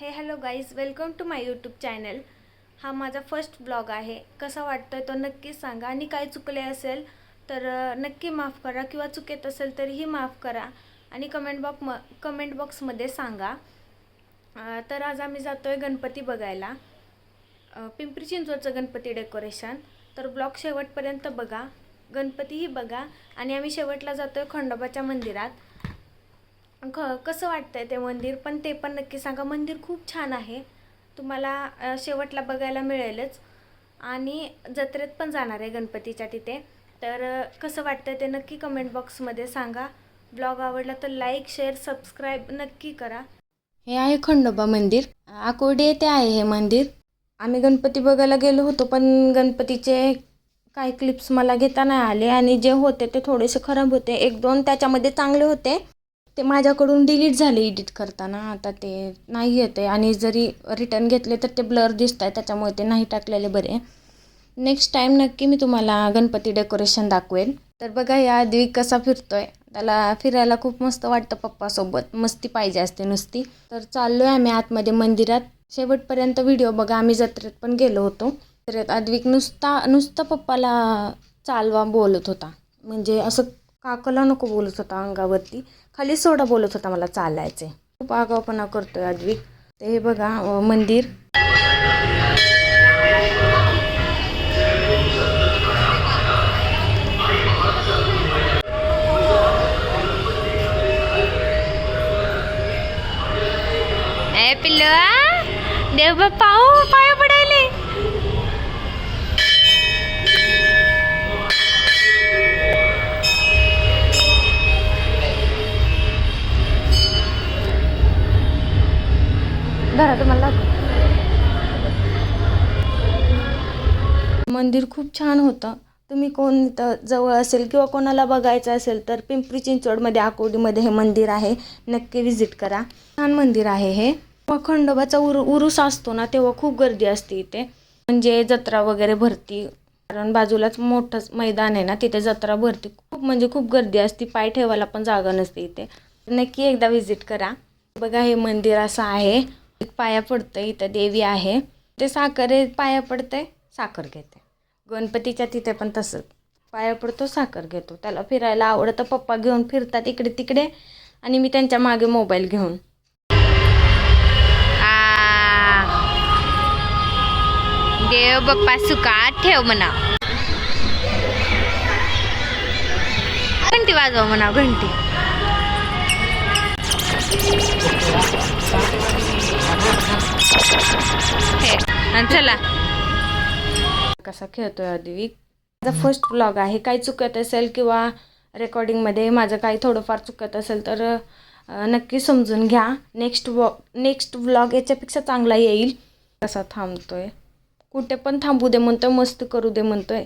हे hello guys welcome to my YouTube channel. हा माझा फर्स्ट ब्लॉग आहे. कसा वाटतो आहे तो नक्कीच सांगा. आणि काय चुकले असेल तर नक्की माफ करा. किंवा चुकेत असेल तरीही माफ करा. आणि कमेंट बॉक्स म कमेंट बॉक्समध्ये सांगा. तर आज आम्ही जातो आहे गणपती बघायला. पिंपरी चिंचवडचं गणपती डेकोरेशन. तर ब्लॉग शेवटपर्यंत बघा. गणपतीही बघा. आणि आम्ही शेवटला जातो आहे खंडोबाच्या मंदिरात. क कसं वाटतंय ते मंदिर? पण ते पण नक्की सांगा. मंदिर खूप छान आहे. तुम्हाला शेवटला बघायला मिळेलच. आणि जत्रेत पण जाणार आहे गणपतीच्या तिथे. तर कसं वाटतंय ते नक्की कमेंट बॉक्समध्ये सांगा. ब्लॉग आवडला तर लाईक शेअर सबस्क्राईब नक्की करा. हे आहे खंडोबा मंदिर. आकोर्डी येथे आहे हे मंदिर. आम्ही गणपती बघायला गेलो होतो पण गणपतीचे काही क्लिप्स मला घेता नाही आले आणि जे होते ते थोडेसे खराब होते. एक दोन त्याच्यामध्ये चांगले होते. ते माझ्याकडून डिलीट झाले एडिट करताना. आता ते नाही येते आणि जरी रिटर्न घेतले तर ते ब्लर दिसत आहे. त्याच्यामुळे ते नाही टाकलेले बरे. नेक्स्ट टाईम नक्की मी तुम्हाला गणपती डेकोरेशन दाखवेन तर बघा या द्विक कसा फिरतोय. त्याला फिरायला खूप मस्त वाटतं पप्पासोबत. मस्ती पाहिजे असते नुसती. तर चाललो आहे आम्ही आतमध्ये मंदिरात. शेवटपर्यंत व्हिडिओ बघा. आम्ही जत्रेत पण गेलो होतो. तर अद्विक नुसता नुसता पप्पाला चालवा बोलत होता. म्हणजे असं काकला नको बोलत होता अंगावरती. खाली सोडा बोलत होता मला चालायचे. खूप आगावपणा करतोय अद्विक ते हे बघा मंदिर. ए पिल्लू देव धरा तुम्हाला मंदिर खूप छान होतं. तुम्ही कोण जवळ असेल किंवा कोणाला बघायचं असेल तर पिंपरी चिंचवडमध्ये आकोडीमध्ये हे मंदिर आहे. नक्की व्हिजिट करा. छान मंदिर आहे हे. खंडोबाचा उर उरूस असतो ना तेव्हा खूप गर्दी असते इथे. म्हणजे जत्रा वगैरे भरती कारण बाजूलाच मोठंच मैदान आहे ना तिथे जत्रा भरती खूप म्हणजे खूप गर्दी असते. पाय ठेवायला पण जागा नसते इथे. नक्की एकदा व्हिजिट करा. बघा हे मंदिर असं आहे. पाया पडतं इथं देवी आहे. ते साखर पाया पडते साखर घेते. गणपतीच्या तिथे पण तसंच. पाया पडतो साखर घेतो. त्याला फिरायला आवडतं पप्पा घेऊन फिरतात इकडे तिकडे. आणि मी त्यांच्या मागे मोबाईल घेऊन. आ. देव बाप्पा सुखात ठेव म्हणा. घंटी वाजवा म्हणा घंटी. चला. कसा खेळतोय अद्विक माझा फर्स्ट ब्लॉग आहे. काही चुकत असेल किंवा रेकॉर्डिंगमध्ये माझं काही थोडंफार चुकत असेल तर नक्की समजून घ्या. नेक्स्ट वॉ नेक्स्ट व्लॉग याच्यापेक्षा चांगला येईल. कसा थांबतोय? कुठे पण थांबू दे म्हणतोय मस्त करू दे म्हणतोय.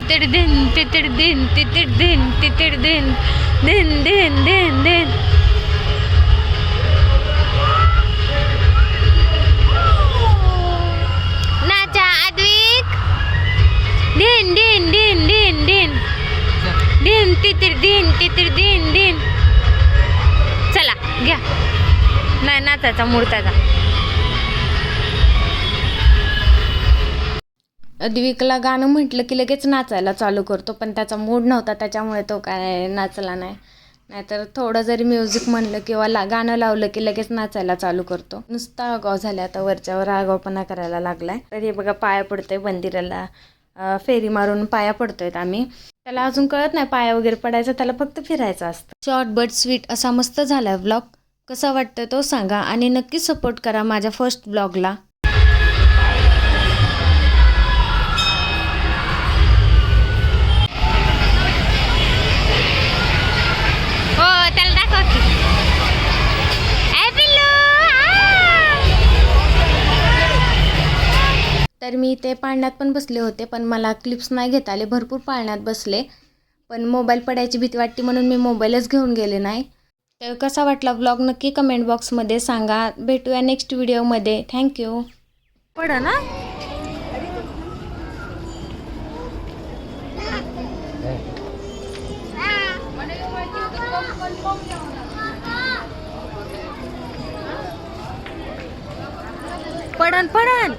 तितीड दिन तितीड दिन तितीड दिन तितीड दिन दिन दिन दिन दिन. दिन तितीड दिन दिन चला घ्या. नाही नाचाचा मूर्ताचा द्विकला गाणं म्हटलं की लगेच नाचायला चालू करतो पण त्याचा मूड नव्हता त्याच्यामुळे तो काय नाचला नाही. नाहीतर थोडं जरी म्युझिक म्हणलं किंवा ला गाणं लावलं की लगेच नाचायला चालू करतो. नुसता आगाव झाला आता वरच्यावर आगावपणा करायला लागलाय. तर हे बघा पाया पडतोय मंदिराला. फेरी मारून पाया पडतोय आम्ही. त्याला अजून कळत नाही पाया वगैरे पडायचं त्याला फक्त फिरायचं असतं. शॉर्ट बट स्वीट असा मस्त झाला ब्लॉग कसा वाटतोय तो सांगा आणि नक्की सपोर्ट करा माझ्या फर्स्ट ब्लॉगला तर मी ते पाळण्यात पण बसले होते पण मला क्लिप्स नाही घेता आले. भरपूर पाळण्यात बसले. पण मोबाईल पडायची भीती वाटते म्हणून मी मोबाईलच घेऊन गेले नाही. तर कसा वाटला ब्लॉग नक्की कमेंट बॉक्समध्ये सांगा. भेटूया नेक्स्ट व्हिडिओमध्ये थँक्यू पड ना. पडन पडन.